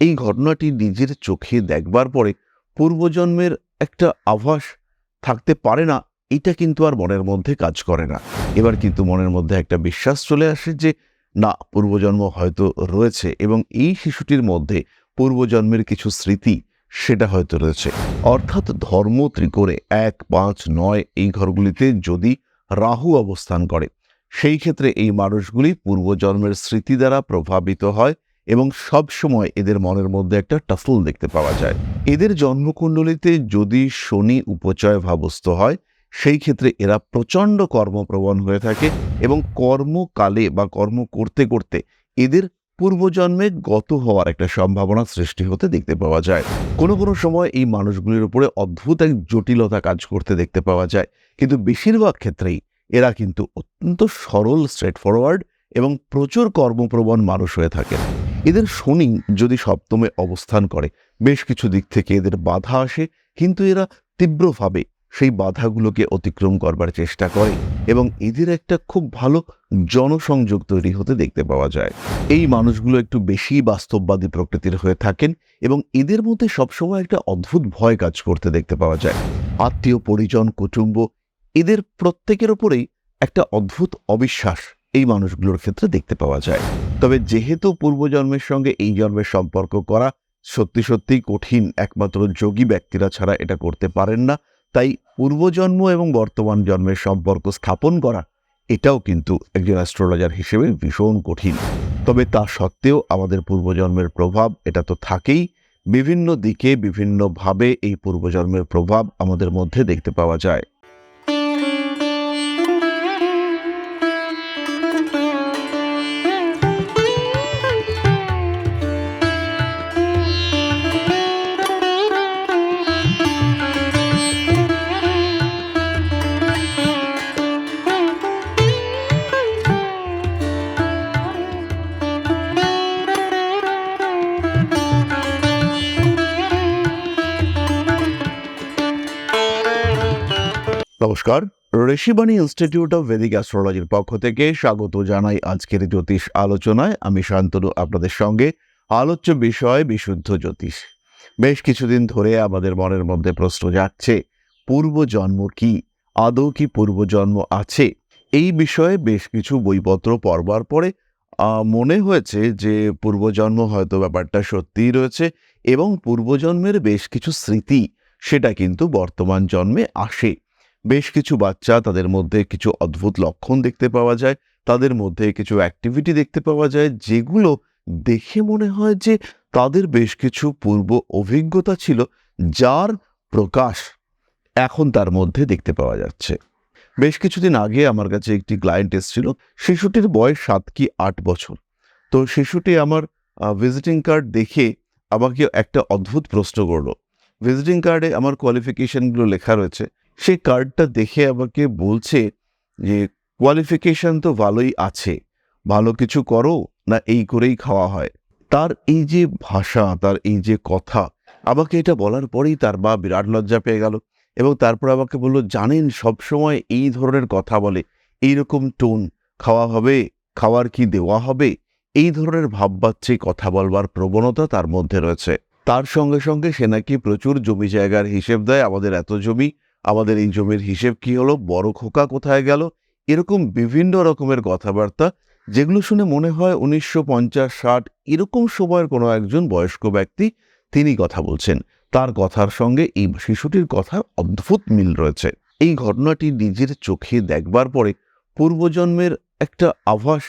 এই ঘটনাটি নিজের চোখে দেখবার পরে পূর্বজন্মের একটা আভাস থাকতে পারে না, এটা কিন্তু আর মনের মধ্যে কাজ করে না। এবার কিন্তু মনের মধ্যে একটা বিশ্বাস চলে আসে যে, না, পূর্বজন্ম হয়তো রয়েছে এবং এই শিশুটির মধ্যে পূর্বজন্মের কিছু স্মৃতি সেটা হয়তো রয়েছে। অর্থাৎ ধর্ম ত্রিকোণে এক, পাঁচ, নয় এই ঘরগুলিতে যদি রাহু অবস্থান করে, সেই ক্ষেত্রে এই মানুষগুলি পূর্বজন্মের স্মৃতি দ্বারা প্রভাবিত হয় এবং সব সময় এদের মনের মধ্যে একটা টাফল দেখতে পাওয়া যায়। এদের জন্মকুণ্ডলিতে যদি শনি উপচয় ভাবস্থ হয়, সেই ক্ষেত্রে এরা প্রচণ্ড কর্মপ্রবণ হয়ে থাকে এবং কর্মকালে বা কর্ম করতে করতে এদের পূর্বজন্মে গত হওয়ার একটা সম্ভাবনা সৃষ্টি হতে দেখতে পাওয়া যায়। কোনো কোনো সময় এই মানুষগুলির উপরে অদ্ভুত এক জটিলতা কাজ করতে দেখতে পাওয়া যায়, কিন্তু বেশিরভাগ ক্ষেত্রেই এরা কিন্তু অত্যন্ত সরল স্ট্রেট ফরওয়ার্ড এবং প্রচুর কর্মপ্রবণ মানুষ হয়ে থাকেন। এদের শনি যদি সপ্তমে অবস্থান করে, বেশ কিছু দিক থেকে এদের বাধা আসে, কিন্তু এরা তীব্রভাবে সেই বাধাগুলোকে অতিক্রম করবার চেষ্টা করে এবং এদের একটা খুব ভালো জনসংযোগ তৈরি হতে দেখতে পাওয়া যায়। এই মানুষগুলো একটু বেশি বাস্তববাদী প্রকৃতির হয়ে থাকেন এবং এদের মধ্যে সবসময় একটা অদ্ভুত ভয় কাজ করতে দেখতে পাওয়া যায়। আত্মীয়, পরিজন, কুটুম্ব, এদের প্রত্যেকের ওপরেই একটা অদ্ভুত অবিশ্বাস এই মানুষগুলোর ক্ষেত্রে দেখতে পাওয়া যায়। তবে যেহেতু পূর্বজন্মের সঙ্গে এই জন্মের সম্পর্ক করা সত্যি সত্যিই কঠিন, একমাত্র যোগী ব্যক্তিরা ছাড়া এটা করতে পারেন না, তাই পূর্বজন্ম এবং বর্তমান জন্মের সম্পর্ক স্থাপন করা এটাও কিন্তু একজন অ্যাস্ট্রোলজার হিসেবে ভীষণ কঠিন। তবে তা সত্ত্বেও আমাদের পূর্বজন্মের প্রভাব এটা তো থাকেই। বিভিন্ন দিকে, বিভিন্নভাবে এই পূর্বজন্মের প্রভাব আমাদের মধ্যে দেখতে পাওয়া যায়। নমস্কার। ঋষিবাণী ইনস্টিটিউট অফ ভেদিক অ্যাস্ট্রোলজির পক্ষ থেকে স্বাগত জানাই আজকের জ্যোতিষ আলোচনায়। আমি শান্তনু, আপনাদের সঙ্গে আলোচ্য বিষয় বিশুদ্ধ জ্যোতিষ। বেশ কিছুদিন ধরে আমাদের মনের মধ্যে প্রশ্ন যাচ্ছে পূর্বজন্ম কি? আদৌ কি পূর্বজন্ম আছে? এই বিষয়ে বেশ কিছু বইপত্র পড়বার পরে মনে হয়েছে যে পূর্বজন্ম হয়তো ব্যাপারটা সত্যিই রয়েছে এবং পূর্বজন্মের বেশ কিছু স্মৃতি, সেটা কিন্তু বর্তমান জন্মে আসে। বেশ কিছু বাচ্চা তাদের মধ্যে কিছু অদ্ভুত লক্ষণ দেখতে পাওয়া যায়, তাদের মধ্যে কিছু অ্যাক্টিভিটি দেখতে পাওয়া যায়, যেগুলো দেখে মনে হয় যে তাদের বেশ কিছু পূর্ব অভিজ্ঞতা ছিল, যার প্রকাশ এখন তার মধ্যে দেখতে পাওয়া যাচ্ছে। বেশ কিছুদিন আগে আমার কাছে একটি ক্লায়েন্ট এসেছিল, শিশুটির বয়স সাত কি আট বছর। তো শিশুটি আমার ভিজিটিং কার্ড দেখে আমাকে একটা অদ্ভুত প্রশ্ন করল। ভিজিটিং কার্ডে আমার কোয়ালিফিকেশনগুলো লেখা রয়েছে সেই কার্ডটা দেখে আমাকে বলছে যে কোয়ালিফিকেশন তো ভালোই আছে। ভালো কিছু করো না এই করেই খাওয়া হয়। তার এই যে ভাষা, তার এই যে কথা, আমাকে এটা বলার পরেই তার মা বিরাট লজ্জা পেয়ে গেল এবং তারপর আমাকে বলল, জানেন সবসময় এই ধরনের কথা বলে। এইরকম টোন খাওয়া হবে, খাওয়ার কি দেওয়া হবে? এই ধরনের ভাববাচ্চে কথা বলবার প্রবণতা তার মধ্যে রয়েছে। তার সঙ্গে সঙ্গে সে নাকি প্রচুর জমি জায়গার হিসেব দেয় আমাদের এত জমি। আমাদের এই জমির হিসেব কি হলো? বড় খোকা কোথায় গেল? এরকম বিভিন্ন রকমের কথাবার্তা, যেগুলো শুনে মনে হয় উনিশশো পঞ্চাশ ষাট এরকম সময়ের কোনো একজন বয়স্ক ব্যক্তি তিনি কথা বলছেন। তার কথার সঙ্গে এই শিশুটির কথা অদ্ভুত মিল রয়েছে। এই ঘটনাটি নিজের চোখে দেখবার পরে পূর্বজন্মের একটা আভাস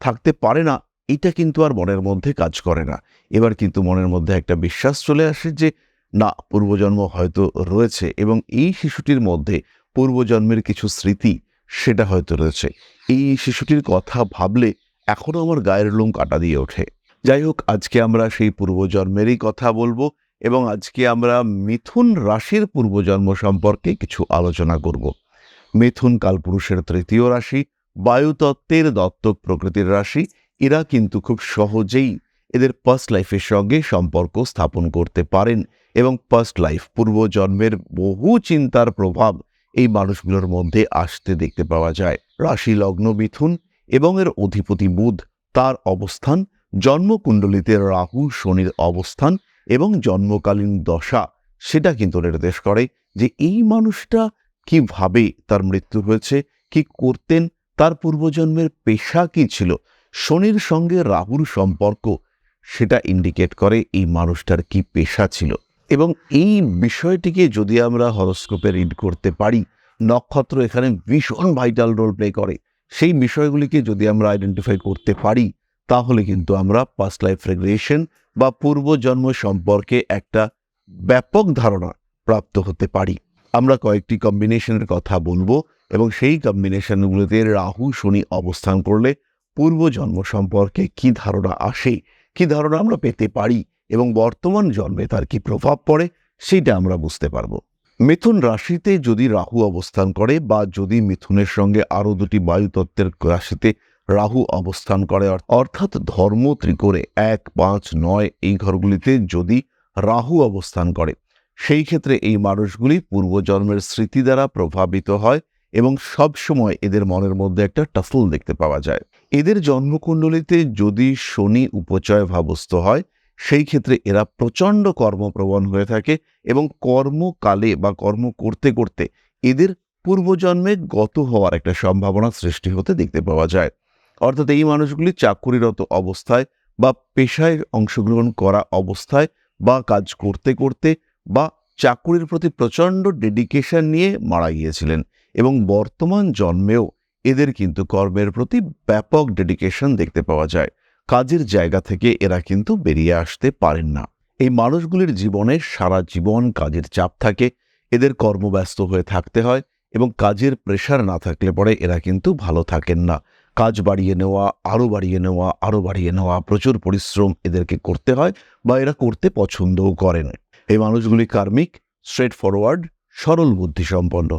থাকতে পারে না, এটা কিন্তু আর মনের মধ্যে কাজ করে না। এবার কিন্তু মনের মধ্যে একটা বিশ্বাস চলে আসে যে না, পূর্বজন্ম হয়তো রয়েছে এবং এই শিশুটির মধ্যে পূর্বজন্মের কিছু স্মৃতি সেটা হয়তো রয়েছে। এই শিশুটির কথা ভাবলে এখনও আমার গায়ের লোম কাটা দিয়ে ওঠে। যাই হোক, আজকে আমরা সেই পূর্বজন্মেরই কথা বলব এবং আজকে আমরা মিথুন রাশির পূর্বজন্ম সম্পর্কে কিছু আলোচনা করব। মিথুন কালপুরুষের তৃতীয় রাশি বায়ুতত্ত্বের দত্তক প্রকৃতির রাশি। এরা কিন্তু খুব সহজেই এদের পাস্ট লাইফের সঙ্গে সম্পর্ক স্থাপন করতে পারেন। এবং পাস্ট লাইফ পূর্বজন্মের বহু চিন্তার প্রভাব এই মানুষগুলোর মধ্যে আসতে দেখতে পাওয়া যায়। রাশি লগ্ন মিথুন এবং এর অধিপতি বুধ, তার অবস্থান জন্মকুণ্ডলিতে রাহু শনির অবস্থান এবং জন্মকালীন দশা, সেটা কিন্তু নির্দেশ করে যে এই মানুষটা কীভাবে তার মৃত্যু হয়েছে, কি করতেন, তার পূর্বজন্মের পেশা কি ছিল, শনির সঙ্গে রাহুর সম্পর্ক, সেটা ইন্ডিকেট করে এই মানুষটার কি পেশা ছিল। এবং এই বিষয়টিকে যদি আমরা হরস্কোপে রিড করতে পারি, নক্ষত্র এখানে ভীষণ ভাইটাল রোল প্লে করে। সেই বিষয়গুলিকে যদি আমরা আইডেন্টিফাই করতে পারি, তাহলে কিন্তু আমরা পাস্ট লাইফ রেগ্রেশন বা পূর্বজন্ম সম্পর্কে একটা ব্যাপক ধারণা প্রাপ্ত হতে পারি। আমরা কয়েকটি কম্বিনেশনের কথা বলব এবং সেই কম্বিনেশনগুলোতে রাহু, শনি অবস্থান করলে পূর্বজন্ম সম্পর্কে কি ধারণা আসে, কি ধারণা আমরা পেতে পারি এবং বর্তমান জন্মে তার কি প্রভাব পড়ে সেটা আমরা বুঝতে পারব। মিথুন রাশিতে যদি রাহু অবস্থান করে বা যদি মিথুনের সঙ্গে আরও দুটি বায়ুতত্ত্বের রাশিতে রাহু অবস্থান করে অর- অর্থাৎ ধর্ম ত্রিকোণে এক, পাঁচ, নয় এই ঘরগুলিতে যদি রাহু অবস্থান করে, সেই ক্ষেত্রে এই মানুষগুলি পূর্বজন্মের স্মৃতি দ্বারা প্রভাবিত হয় এবং সব সময় এদের মনের মধ্যে একটা টাফল দেখতে পাওয়া যায়। এদের জন্মকুণ্ডলিতে যদি শনি উপচয় ভাবস্থ হয় সেই ক্ষেত্রে এরা প্রচণ্ড কর্মপ্রবণ হয়ে থাকে এবং কর্মকালে বা কর্ম করতে করতে এদের পূর্বজন্মে গত হওয়ার একটা সম্ভাবনা সৃষ্টি হতে দেখতে পাওয়া যায়। অর্থাৎ এই মানুষগুলি চাকুরিরত অবস্থায় বা পেশায় অংশগ্রহণ করা অবস্থায় বা কাজ করতে করতে বা চাকুরির প্রতি প্রচণ্ড ডেডিকেশন নিয়ে মারা গিয়েছিলেন এবং বর্তমান জন্মেও এদের কিন্তু কর্মের প্রতি ব্যাপক ডেডিকেশন দেখতে পাওয়া যায়। কাজের জায়গা থেকে এরা কিন্তু বেরিয়ে আসতে পারেন না। এই মানুষগুলির জীবনে সারা জীবন কাজের চাপ থাকে, এদের কর্মব্যস্ত হয়ে থাকতে হয় এবং কাজের প্রেশার না থাকলে পরে এরা কিন্তু ভালো থাকেন না। কাজ বাড়িয়ে নেওয়া আরও বাড়িয়ে নেওয়া আরও বাড়িয়ে নেওয়া, প্রচুর পরিশ্রম এদেরকে করতে হয় বা এরা করতে পছন্দও করেন। এই মানুষগুলি কার্মিক স্ট্রেট ফরওয়ার্ড সরল বুদ্ধি সম্পন্ন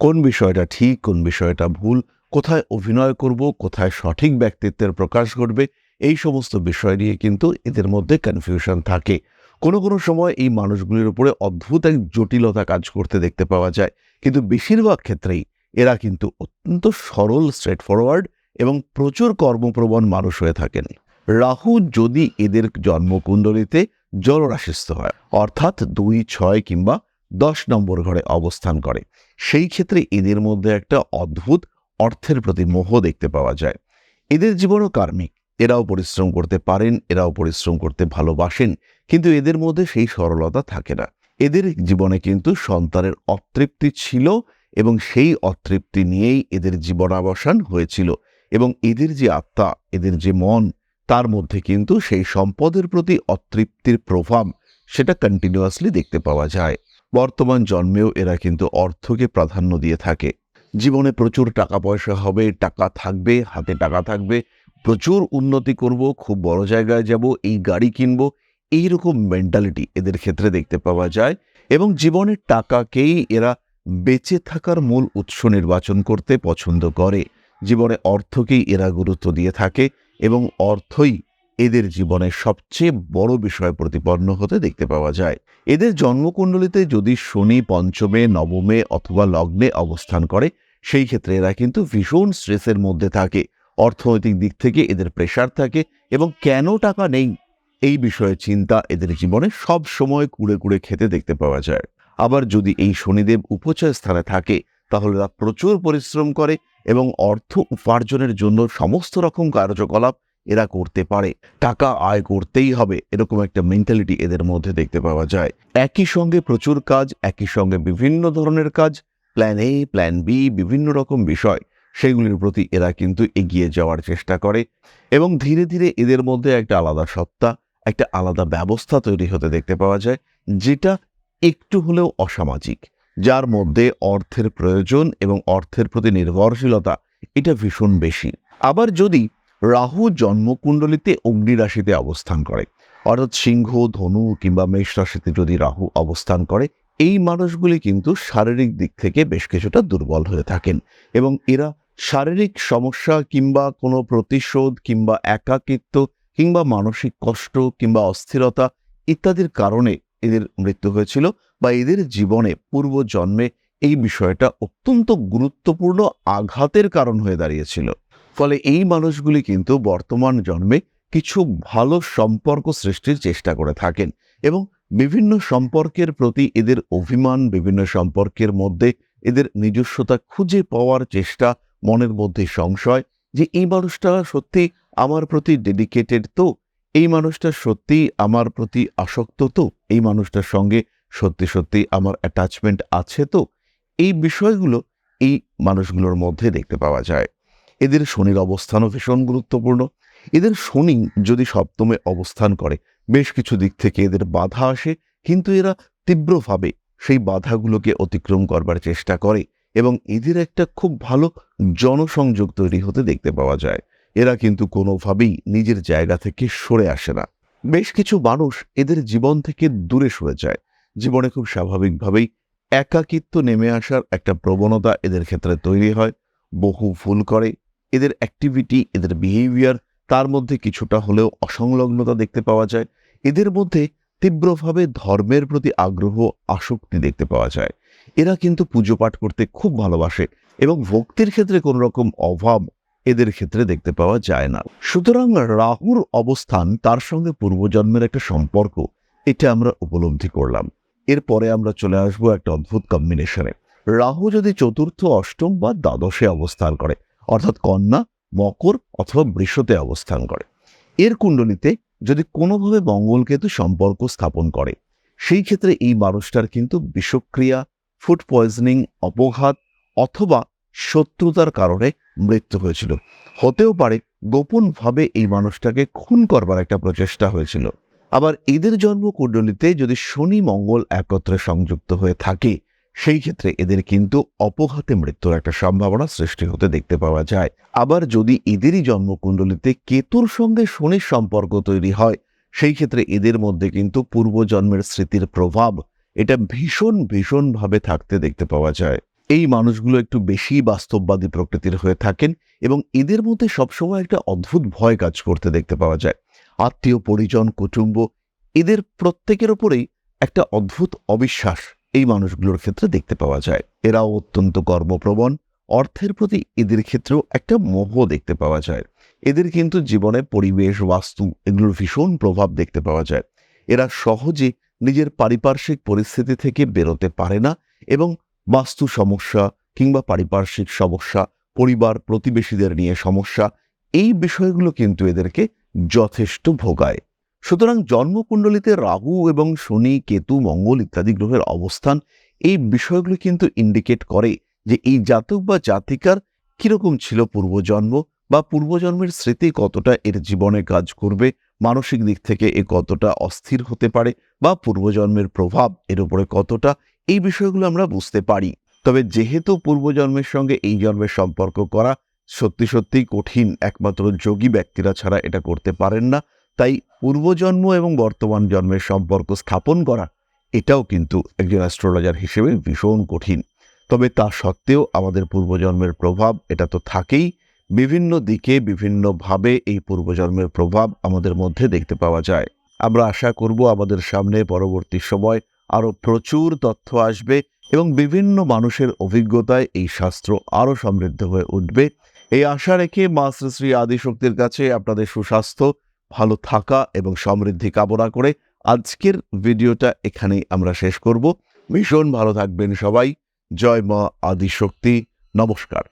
কোন বিষয়টা ঠিক, কোন বিষয়টা ভুল, কোথায় অভিনয় করব, কোথায় সঠিক ব্যক্তিত্বের প্রকাশ ঘটবে এই সমস্ত বিষয় নিয়ে কিন্তু এদের মধ্যে কনফিউশন থাকে। কোনো কোনো সময় এই মানুষগুলির উপরে অদ্ভুত এক জটিলতা কাজ করতে দেখতে পাওয়া যায়। কিন্তু বেশিরভাগ ক্ষেত্রেই এরা কিন্তু অত্যন্ত সরল স্ট্রেট ফরওয়ার্ড এবং প্রচুর কর্মপ্রবণ মানুষ হয়ে থাকেন। রাহু যদি এদের জন্মকুণ্ডলিতে জলরাশিস্থ হয়, অর্থাৎ দুই, ছয় কিংবা দশ নম্বর ঘরে অবস্থান করে, সেই ক্ষেত্রে এদের মধ্যে একটা অদ্ভুত অর্থের প্রতি মোহ দেখতে পাওয়া যায়। এদের জীবনও কার্মিক। এরাও পরিশ্রম করতে পারেন, এরাও পরিশ্রম করতে ভালোবাসেন, কিন্তু এদের মধ্যে সেই সরলতা থাকে না। এদের জীবনে কিন্তু সন্তানের অতৃপ্তি ছিল এবং সেই অতৃপ্তি নিয়েই এদের জীবনাবসান হয়েছিল এবং এদের যে আত্মা, এদের যে মন, তার মধ্যে কিন্তু সেই সম্পদের প্রতি অতৃপ্তির প্রভাব সেটা কন্টিনিউয়াসলি দেখতে পাওয়া যায়। বর্তমান জন্মেও এরা কিন্তু অর্থকে প্রাধান্য দিয়ে থাকে। জীবনে প্রচুর টাকা পয়সা হবে, টাকা থাকবে, হাতে টাকা থাকবে প্রচুর উন্নতি করব, খুব বড় জায়গায় যাব, এই গাড়ি কিনব, এইরকম মেন্টালিটি এদের ক্ষেত্রে দেখতে পাওয়া যায় এবং জীবনের টাকাকেই এরা বেঁচে থাকার মূল উৎস নির্বাচন করতে পছন্দ করে। জীবনে অর্থকেই এরা গুরুত্ব দিয়ে থাকে এবং অর্থই এদের জীবনের সবচেয়ে বড় বিষয় প্রতিপন্ন হতে দেখতে পাওয়া যায়। এদের জন্মকুণ্ডলিতে যদি শনি পঞ্চমে, নবমে অথবা লগ্নে অবস্থান করে, সেই ক্ষেত্রে এরা কিন্তু ভীষণ স্ট্রেসের মধ্যে থাকে। অর্থনৈতিক দিক থেকে এদের প্রেশার থাকে এবং কেন টাকা নেই? এই বিষয়ে চিন্তা এদের জীবনে সব সময় কুড়ে কুড়ে খেতে দেখতে পাওয়া যায়। আবার যদি এই শনিদেব উপচয় স্থানে থাকে, তাহলে এরা প্রচুর পরিশ্রম করে এবং অর্থ উপার্জনের জন্য সমস্ত রকম কার্যকলাপ এরা করতে পারে। টাকা আয় করতেই হবে, এরকম একটা মেন্টালিটি এদের মধ্যে দেখতে পাওয়া যায়। একই সঙ্গে প্রচুর কাজ, একই সঙ্গে বিভিন্ন ধরনের কাজ প্ল্যান এ প্ল্যান বি বিভিন্ন রকম বিষয়। সেগুলির প্রতি এরা কিন্তু এগিয়ে যাওয়ার চেষ্টা করে এবং ধীরে ধীরে এদের মধ্যে একটা আলাদা সত্তা, একটা আলাদা ব্যবস্থা তৈরি হতে দেখতে পাওয়া যায়, যেটা একটু হলেও অসামাজিক, যার মধ্যে অর্থের প্রয়োজন এবং অর্থের প্রতি নির্ভরশীলতা, এটা ভীষণ বেশি। আবার যদি রাহু জন্মকুণ্ডলিতে অগ্নি রাশিতে অবস্থান করে, অর্থাৎ সিংহ, ধনু কিংবা মেষ রাশিতে যদি রাহু অবস্থান করে, এই মানুষগুলি কিন্তু শারীরিক দিক থেকে বেশ কিছুটা দুর্বল হয়ে থাকেন এবং এরা শারীরিক সমস্যা কিংবা কোনো প্রতিশোধ কিংবা একাকিত্ব কিংবা মানসিক কষ্ট কিংবা অস্থিরতা ইত্যাদির কারণে এদের মৃত্যু হয়েছিল বা এদের জীবনে পূর্ব জন্মে এই বিষয়টা অত্যন্ত গুরুত্বপূর্ণ আঘাতের কারণ হয়ে দাঁড়িয়েছিল। ফলে এই মানুষগুলি কিন্তু বর্তমান জন্মে কিছু ভালো সম্পর্ক সৃষ্টির চেষ্টা করে থাকেন এবং বিভিন্ন সম্পর্কের প্রতি এদের অভিমান, বিভিন্ন সম্পর্কের মধ্যে এদের নিজস্বতা খুঁজে পাওয়ার চেষ্টা মনের মধ্যে সংশয় যে এই মানুষটা সত্যি আমার প্রতি ডেডিকেটেড তো? এই মানুষটা সত্যি আমার প্রতি আসক্ত তো? এই মানুষটার সঙ্গে সত্যি সত্যি আমার অ্যাটাচমেন্ট আছে তো? এই বিষয়গুলো এই মানুষগুলোর মধ্যে দেখতে পাওয়া যায়। এদের শনির অবস্থানও ভীষণ গুরুত্বপূর্ণ। এদের শনি যদি সপ্তমে অবস্থান করে, বেশ কিছু দিক থেকে এদের বাধা আসে, কিন্তু এরা তীব্রভাবে সেই বাধাগুলোকে অতিক্রম করবার চেষ্টা করে। এবং এদের একটা খুব ভালো জনসংযোগ তৈরি হতে দেখতে পাওয়া যায়। এরা কিন্তু কোনোভাবেই নিজের জায়গা থেকে সরে আসে না। বেশ কিছু মানুষ এদের জীবন থেকে দূরে সরে যায়। জীবনে খুব স্বাভাবিকভাবেই একাকিত্ব নেমে আসার একটা প্রবণতা এদের ক্ষেত্রে তৈরি হয়। বহু ভুল করে, এদের অ্যাক্টিভিটি এদের বিহেভিয়ার তার মধ্যে কিছুটা হলেও অসংলগ্নতা দেখতে পাওয়া যায়। এদের মধ্যে তীব্রভাবে ধর্মের প্রতি আগ্রহ, আসক্তি দেখতে পাওয়া যায়। এরা কিন্তু পুজো পাঠ করতে খুব ভালোবাসে এবং ভক্তির ক্ষেত্রে কোনো রকম অভাব এদের ক্ষেত্রে দেখতে পাওয়া যায় না। সুতরাং রাহুর অবস্থান, তার সঙ্গে পূর্বজন্মের একটা সম্পর্ক, এটা আমরা উপলব্ধি করলাম। এরপরে আমরা চলে আসব একটা অদ্ভুত কম্বিনেশনে রাহু যদি চতুর্থ, অষ্টম বা দ্বাদশে অবস্থান করে, অর্থাৎ কন্যা মকর অথবা বৃষতে অবস্থান করে, এর কুণ্ডলিতে যদি কোনোভাবে মঙ্গলকেতু সম্পর্ক স্থাপন করে, সেই ক্ষেত্রে এই মানুষটার কিন্তু বিষক্রিয়া ফুড পয়জনিং অপঘাত অথবা শত্রুতার কারণে মৃত্যু হয়েছিল। হতেও পারে গোপনভাবে এই মানুষটাকে খুন করবার একটা প্রচেষ্টা হয়েছিল। আবার এদের জন্মকুণ্ডলিতে যদি শনি, মঙ্গল একত্রে সংযুক্ত হয়ে থাকে, সেই ক্ষেত্রে এদের কিন্তু অপঘাতে মৃত্যুর একটা সম্ভাবনা সৃষ্টি হতে দেখতে পাওয়া যায়। আবার যদি এদেরই জন্মকুণ্ডলিতে কেতুর সঙ্গে শনির সম্পর্ক তৈরি হয়, সেই ক্ষেত্রে এদের মধ্যে কিন্তু পূর্বজন্মের স্মৃতির প্রভাব এটা ভীষণ, ভীষণভাবে থাকতে দেখতে পাওয়া যায়। এই মানুষগুলো একটু বেশি বাস্তববাদী প্রকৃতির হয়ে থাকেন এবং এদের মধ্যে সবসময় একটা অদ্ভুত ভয় কাজ করতে দেখতে পাওয়া যায়। আত্মীয়, পরিজন, কুটুম্ব, এদের প্রত্যেকের ওপরেই একটা অদ্ভুত অবিশ্বাস এই মানুষগুলোর ক্ষেত্রে দেখতে পাওয়া যায়। এরাও অত্যন্ত কর্মপ্রবণ, অর্থের প্রতি এদের ক্ষেত্রেও একটা মোহ দেখতে পাওয়া যায়। এদের কিন্তু জীবনে পরিবেশ, বাস্তু এগুলোর ভীষণ প্রভাব দেখতে পাওয়া যায়। এরা সহজে নিজের পারিপার্শ্বিক পরিস্থিতি থেকে বেরোতে পারে না এবং বাস্তু সমস্যা কিংবা পারিপার্শ্বিক সমস্যা, পরিবার, প্রতিবেশীদের নিয়ে সমস্যা, এই বিষয়গুলো কিন্তু এদেরকে যথেষ্ট ভোগায়। সুতরাং জন্মকুণ্ডলিতে রাহু এবং শনি, কেতু, মঙ্গল ইত্যাদি গ্রহের অবস্থান এই বিষয়গুলো কিন্তু ইন্ডিকেট করে যে এই জাতক বা জাতিকার কীরকম ছিল পূর্বজন্ম বা পূর্বজন্মের স্মৃতি কতটা এর জীবনে কাজ করবে মানসিক দিক থেকে এ কতটা অস্থির হতে পারে বা পূর্বজন্মের প্রভাব এর উপরে কতটা, এই বিষয়গুলো আমরা বুঝতে পারি। তবে যেহেতু পূর্বজন্মের সঙ্গে এই জন্মের সম্পর্ক করা সত্যি সত্যি কঠিন, একমাত্র যোগী ব্যক্তিরা ছাড়া এটা করতে পারেন না, তাই পূর্বজন্ম এবং বর্তমান জন্মের সম্পর্ক স্থাপন করা এটাও কিন্তু একজন অ্যাস্ট্রোলজার হিসেবে ভীষণ কঠিন। তবে তা সত্ত্বেও আমাদের পূর্বজন্মের প্রভাব এটা তো থাকেই বিভিন্ন দিকে বিভিন্নভাবে এই পূর্বজন্মের প্রভাব আমাদের মধ্যে দেখতে পাওয়া যায়। আমরা আশা করব আমাদের সামনে পরবর্তী সময় আরও প্রচুর তথ্য আসবে এবং বিভিন্ন মানুষের অভিজ্ঞতায় এই শাস্ত্র আরও সমৃদ্ধ হয়ে উঠবে। এই আশা রেখে মা শ্রী শ্রী আদিশক্তির কাছে আপনাদের সুস্বাস্থ্য, ভালো থাকা এবং সমৃদ্ধি কামনা করে আজকের ভিডিওটা এখানেই আমরা শেষ করব। ভীষণ ভালো থাকবেন সবাই। জয় মা আদিশক্তি। নমস্কার।